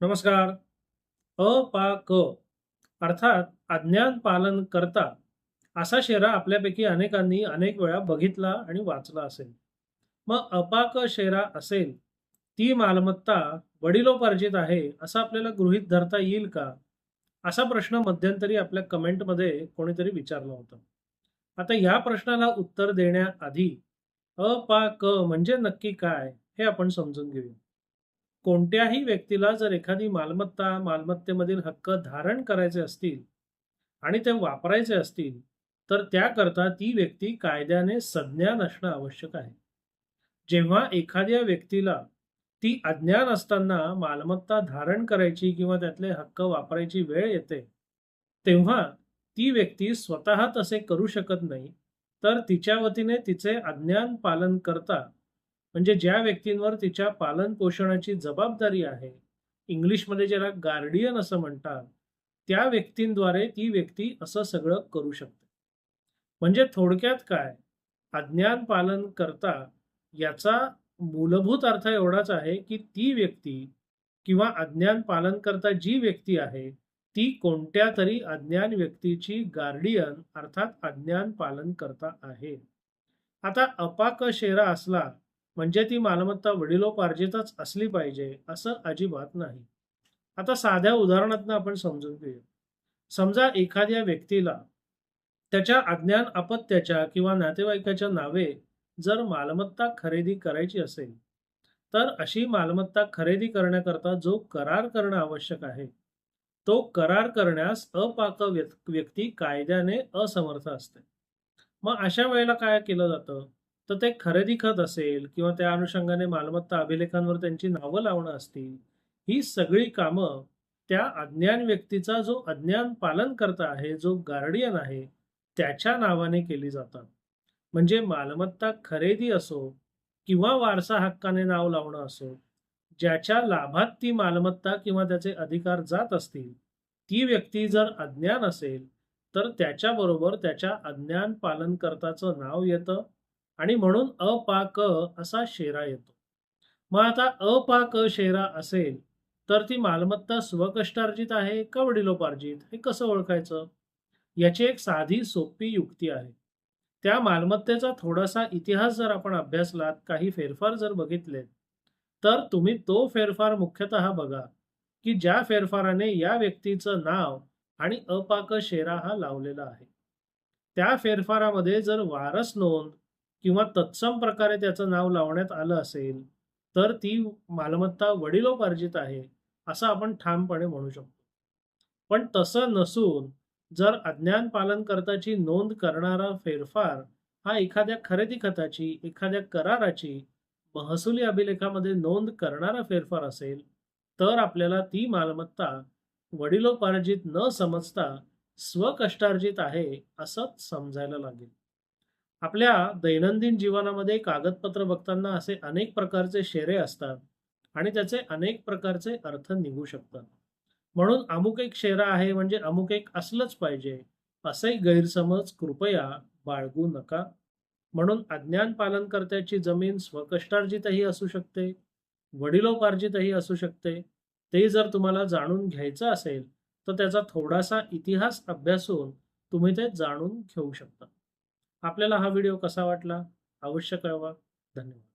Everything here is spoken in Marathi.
नमस्कार. अपाक. अर्थात अज्ञान पालन करता असा शेरा आपल्यापैकी अनेकांनी अनेक वेळा बघितला आणि वाचला असेल. मग अपाक शेरा असेल ती मालमत्ता वडिलोपार्जित आहे असं आपल्याला गृहीत धरता येईल का? असा प्रश्न मध्यंतरी आपल्या कमेंटमध्ये कोणीतरी विचारला होता. आता या प्रश्नाला उत्तर देण्याआधी अपाक म्हणजे नक्की काय हे आपण समजून घेऊया. कोणत्याही व्यक्तीला जर एखादी मालमत्ता मालमत्तेमधील हक्क धारण करायचे असतील आणि ते वापरायचे असतील तर त्याकरता ती व्यक्ती कायद्याने संज्ञान असणं आवश्यक आहे. जेव्हा एखाद्या व्यक्तीला ती अज्ञान असताना मालमत्ता धारण करायची किंवा त्यातले हक्क वापरायची वेळ येते तेव्हा ती व्यक्ती स्वतः तसे करू शकत नाही तर तिच्या वतीने तिचे अज्ञान पालन करता म्हणजे ज्या व्यक्तींवर तिच्या पालन पोषणाची जबाबदारी आहे इंग्लिशमध्ये ज्याला गार्डियन असं म्हणतात त्या व्यक्तींद्वारे ती व्यक्ती असं सगळं करू शकते. म्हणजे थोडक्यात काय? अज्ञान पालन करता याचा मूलभूत अर्थ एवढाच आहे की ती व्यक्ती किंवा अज्ञान पालन करता जी व्यक्ती आहे ती कोणत्या तरी अज्ञान व्यक्तीची गार्डियन अर्थात अज्ञान पालन करता आहे. आता अपाक शेरा असला म्हणजे ती मालमत्ता वडिलोपार्जितच असली पाहिजे असं अजिबात नाही. आता साध्या उदाहरणातनं आपण समजून घेऊया. समजा एखाद्या व्यक्तीला त्याच्या अज्ञान अपत्याच्या किंवा नातेवाईकाच्या नावे जर मालमत्ता खरेदी करायची असेल तर अशी मालमत्ता खरेदी करण्याकरता जो करार करणं आवश्यक आहे तो करार करण्यास अपाक व्यक्ती कायद्याने असमर्थ असते. मग अशा वेळेला काय केलं जातं? तर ते खरेदी खत असेल किंवा त्या अनुषंगाने मालमत्ता अभिलेखांवर त्यांची नावं लावणं असतील ही सगळी कामं त्या अज्ञान व्यक्तीचा जो अज्ञान पालन करता आहे जो गार्डियन आहे त्याच्या नावाने केली जातात. म्हणजे मालमत्ता खरेदी असो किंवा वारसा हक्काने नाव लावणं असो ज्याच्या लाभात ती मालमत्ता किंवा त्याचे अधिकार जात असतील ती व्यक्ती जर अज्ञान असेल तर त्याच्याबरोबर त्याच्या अज्ञान पालनकर्ताचं नाव येतं आणि म्हणून अपाक असा शेरा येतो. मग आता अपाक शेरा असेल तर ती मालमत्ता स्वकष्टार्जित आहे का वडिलोपार्जित? हे कसं ओळखायचं? याची एक साधी सोपी युक्ती आहे. त्या मालमत्तेचा थोडासा इतिहास जर आपण अभ्यासलात काही फेरफार जर बघितले तर तुम्ही तो फेरफार मुख्यतः बघा की ज्या फेरफाराने या व्यक्तीचं नाव आणि अपाक शेरा हा लावलेला आहे. त्या फेरफारामध्ये जर वारस नोंद किंवा तत्सम प्रकारे त्याचं नाव लावण्यात आलं असेल तर ती मालमत्ता वडिलोपार्जित आहे असं आपण ठामपणे म्हणू शकतो. पण तसं नसून जर अज्ञान पालन करताची नोंद करणारा फेरफार हा एखाद्या खरेदी खताची एखाद्या कराराची महसुली अभिलेखामध्ये नोंद करणारा फेरफार असेल तर आपल्याला ती मालमत्ता वडिलोपार्जित न समजता स्वकष्टार्जित आहे असंच समजायला लागेल. आपल्या दैनंदिन जीवनामध्ये कागदपत्र बघताना असे अनेक प्रकारचे शेरे असतात आणि त्याचे अनेक प्रकारचे अर्थ निघू शकतात. म्हणून अमुक एक शेरा आहे म्हणजे अमुक एक असलंच पाहिजे. असे गैरसमज कृपया बाळगू नका. म्हणून अज्ञान पालनकर्त्याची जमीन स्वकष्टार्जितही असू शकते. वडिलोपार्जितही असू शकते. ते जर तुम्हाला जाणून घ्यायचं असेल तर त्याचा थोडासा इतिहास अभ्यासून तुम्ही ते जाणून घेऊ शकता. आपल्याला हा व्हिडिओ कसा वाटला? अवश्य कळवा. धन्यवाद.